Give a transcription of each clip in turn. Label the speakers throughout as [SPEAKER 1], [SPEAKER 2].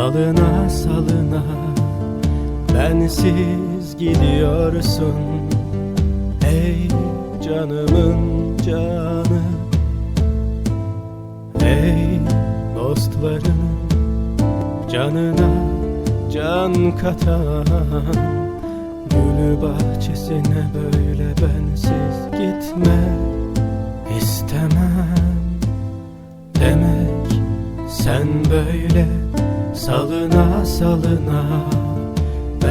[SPEAKER 1] Salına salına. Bensiz gidiyorsun. Ey canımın canı. Ey dostlarının canına can katan. Gül bahçesine böyle ben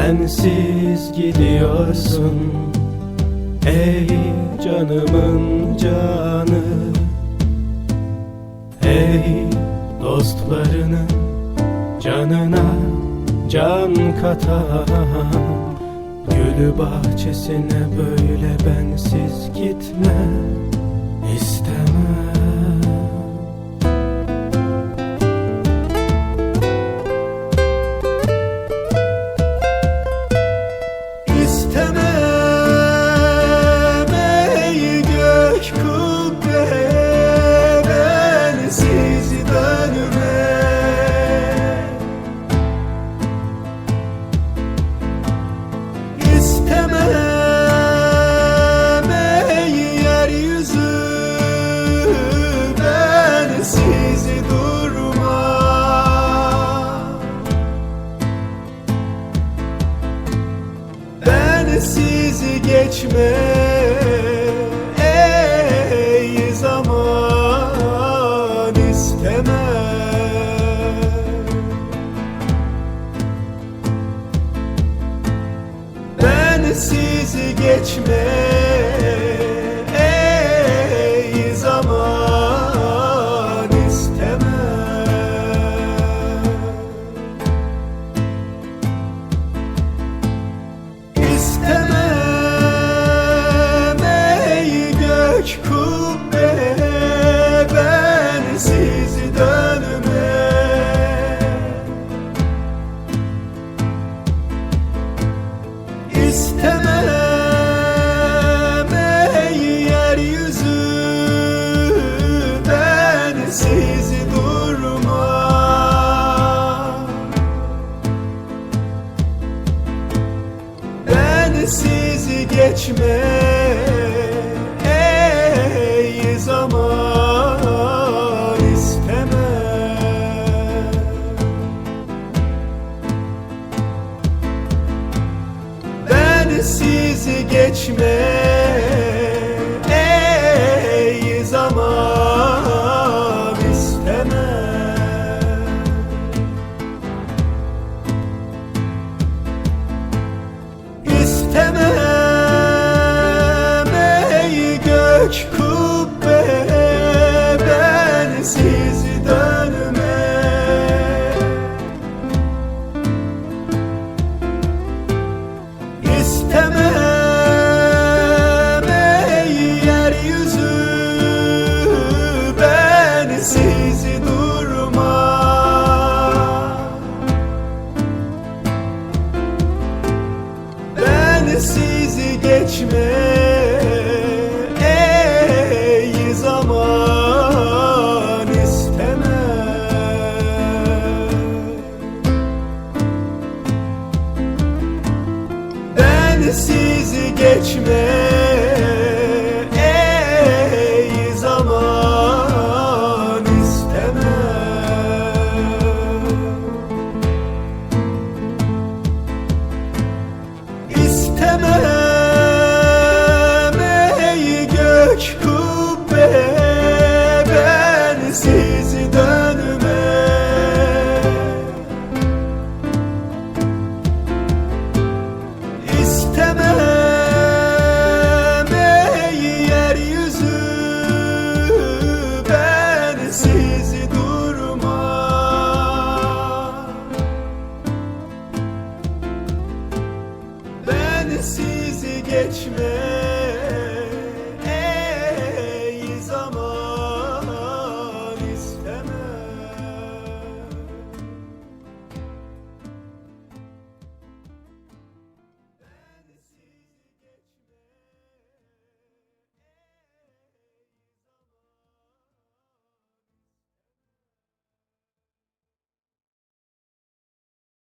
[SPEAKER 1] Bensiz gidiyorsun Ey canımın canı. Ey dostlarının canına can katan Gül bahçesine böyle bensiz gitme İstemem ey zaman isteme. Bensiz geçme ey Bensiz geçme. Ey zaman isteme. Bensiz geçme much.